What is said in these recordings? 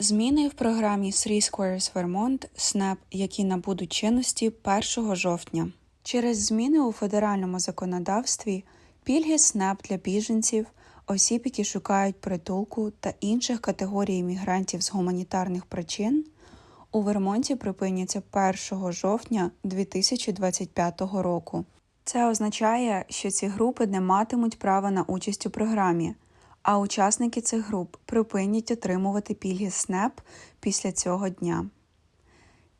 Зміни в програмі Three Squares Vermont SNAP, які набудуть чинності 1 жовтня. Через зміни у федеральному законодавстві пільги SNAP для біженців, осіб, які шукають притулку та інших категорій іммігрантів з гуманітарних причин у Вермонті припиняться 1 жовтня 2025 року. Це означає, що ці групи не матимуть права на участь у програмі, а учасники цих груп припинять отримувати пільги SNAP після цього дня.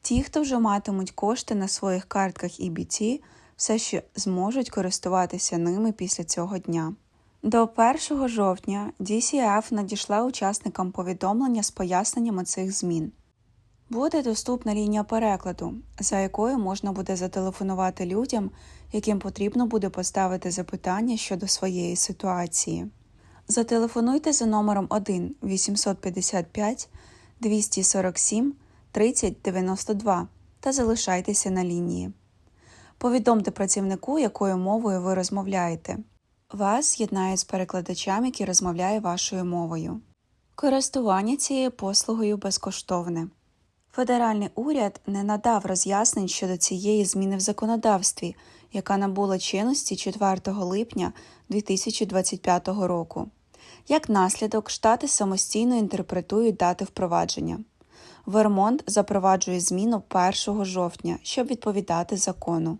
Ті, хто вже матимуть кошти на своїх картках EBT, все ще зможуть користуватися ними після цього дня. До 1 жовтня DCF надійшла учасникам повідомлення з поясненнями цих змін. Буде доступна лінія перекладу, за якою можна буде зателефонувати людям, яким потрібно буде поставити запитання щодо своєї ситуації. Зателефонуйте за номером 1 855 247 3092 та залишайтеся на лінії. Повідомте працівнику, якою мовою ви розмовляєте. Вас єднають з перекладачем, який розмовляє вашою мовою. Користування цією послугою безкоштовне. Федеральний уряд не надав роз'яснень щодо цієї зміни в законодавстві, яка набула чинності 4 липня 2025 року. Як наслідок, штати самостійно інтерпретують дати впровадження. Вермонт запроваджує зміну 1 жовтня, щоб відповідати закону.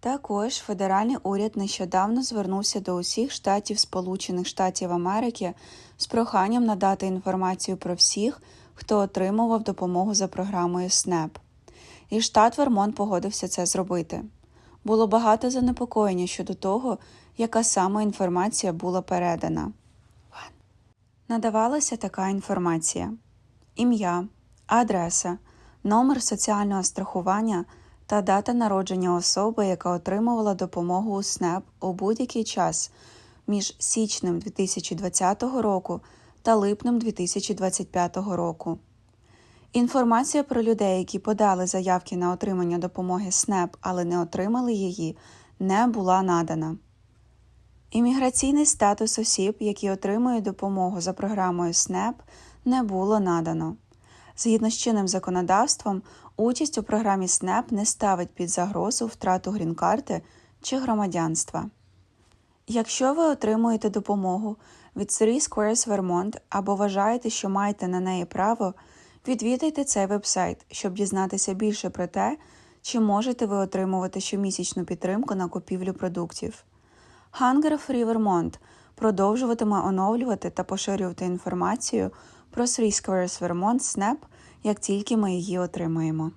Також федеральний уряд нещодавно звернувся до усіх штатів Сполучених Штатів Америки з проханням надати інформацію про всіх, хто отримував допомогу за програмою SNAP. І штат Вермонт погодився це зробити. Було багато занепокоєння щодо того, яка саме інформація була передана. Надавалася така інформація: ім'я, адреса, номер соціального страхування та дата народження особи, яка отримувала допомогу у SNAP у будь-який час між січнем 2020 року та липнем 2025 року. Інформація про людей, які подали заявки на отримання допомоги SNAP, але не отримали її, не була надана. Імміграційний статус осіб, які отримують допомогу за програмою SNAP, не було надано. Згідно з чинним законодавством, участь у програмі SNAP не ставить під загрозу втрату грін-карти чи громадянства. Якщо ви отримуєте допомогу від Three Squares Vermont або вважаєте, що маєте на неї право, відвідайте цей вебсайт, щоб дізнатися більше про те, чи можете ви отримувати щомісячну підтримку на купівлю продуктів. Hunger Free Vermont продовжуватиме оновлювати та поширювати інформацію про Three Squares Vermont SNAP, як тільки ми її отримаємо.